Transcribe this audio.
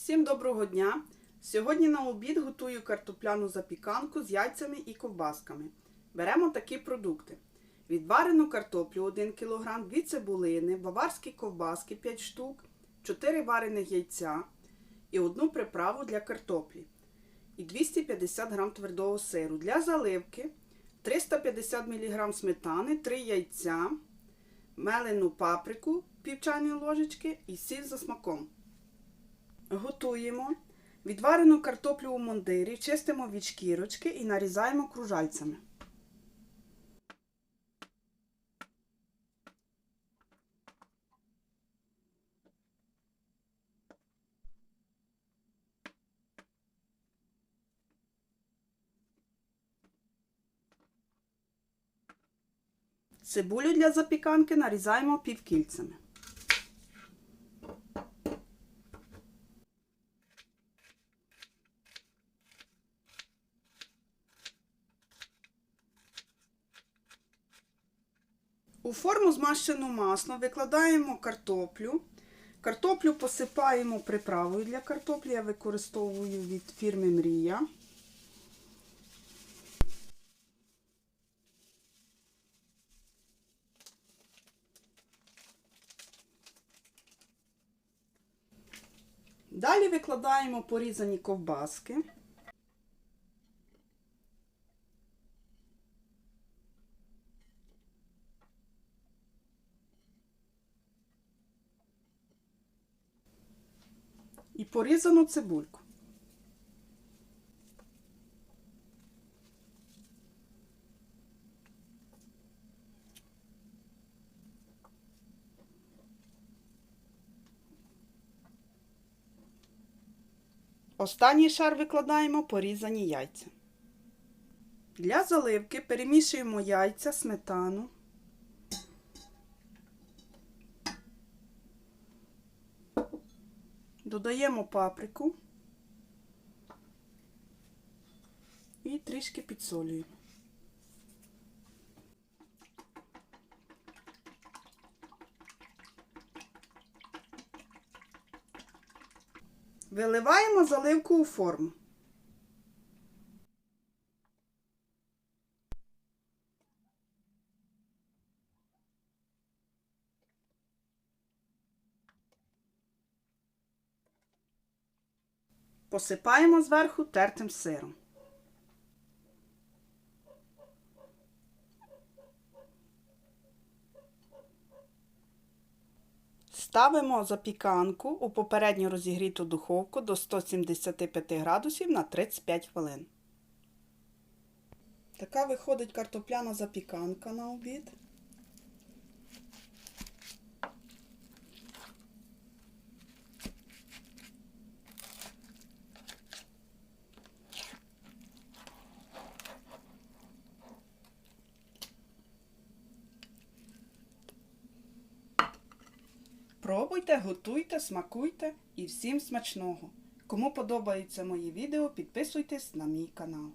Всім доброго дня! Сьогодні на обід готую картопляну запіканку з яйцями і ковбасками. Беремо такі продукти: відварену картоплю 1 кг, 2 цибулини, баварські ковбаски 5 штук, 4 варених яйця і одну приправу для картоплі. І 250 г твердого сиру. Для заливки 350 мг сметани, 3 яйця, мелену паприку пів чайної ложечки і сіль за смаком. Готуємо відварену картоплю у мундирі, чистимо від шкірочки і нарізаємо кружальцями. Цибулю для запіканки нарізаємо півкільцями. У форму змащену маслом викладаємо картоплю. Картоплю посипаємо приправою для картоплі. Я використовую від фірми Мрія. Далі викладаємо порізані ковбаски. І порізану цибульку. Останній шар викладаємо порізані яйця. Для заливки перемішуємо яйця, сметану. Додаємо паприку і трішки підсолюємо. Виливаємо заливку у форму. Посипаємо зверху тертим сиром. Ставимо запіканку у попередньо розігріту духовку до 175 градусів на 35 хвилин. Така виходить картопляна запіканка на обід. Пробуйте, готуйте, смакуйте і всім смачного! Кому подобаються мої відео, підписуйтесь на мій канал.